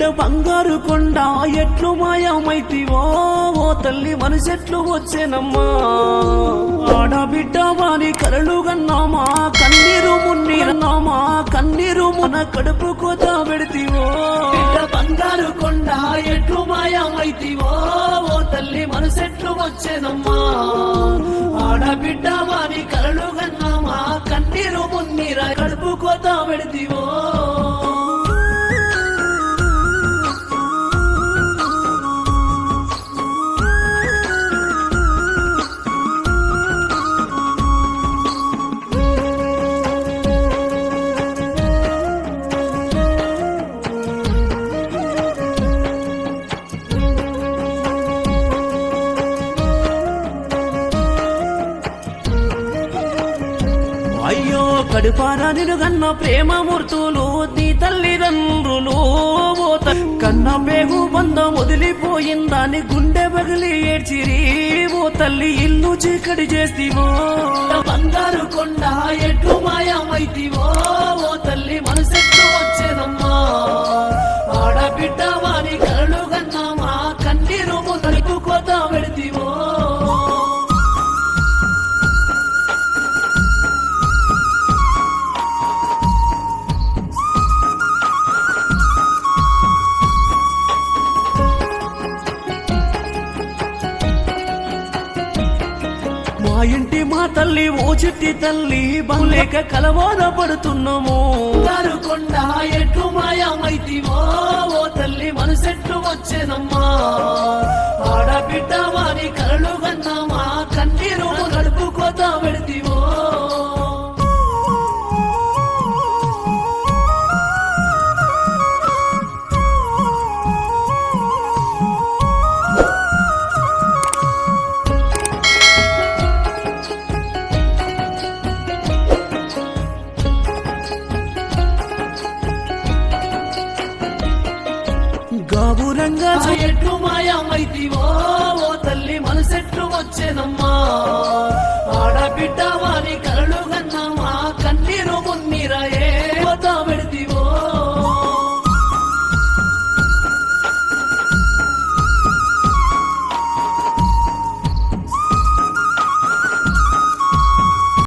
బిడ్డ బంగారు కొండ ఎట్లు మాయమైతివో? ఓ తల్లి మనసెట్లు వచ్చేనమ్మా. ఆడబిడ్డ వారి కలలు గన్నామా కన్నీరు మున్నీరన్నామా కన్నీరు మన కడుపు కోత పెడితివో బిడ్డ బంగారు కొండ ఎట్లు మాయమైతివో? ఓ తల్లి మనసెట్లు వచ్చేనమ్మా. ఆడబిడ్డ వారి కలలు గన్నామా కన్నీరు మున్నీర కడుపు కోత పెడితివో అయ్యో కడుపారా నిన్ను కన్న ప్రేమమూర్తులు నీ తల్లిదండ్రులు ఓ కన్న పేగు బంధం వదిలిపోయిందని గుండె పగిలి ఏడ్చిరి ఓ తల్లి ఇల్లు చీకటి చేస్తివో. బంగారు కొండ ఎట్లు మాయమైతివో. ఇంటి మా తల్లి ఓ చెట్టి తల్లి బలేక కలవాద పడుతున్నాము. కొండ ఎట్లు మాయమైతివో ఓ తల్లి మనసెట్లు వచ్చేనమ్మా. ఆడబిడ్డ వారి కలలు కన్నా గాబురంగా ఎట్లు మాయమైతివో?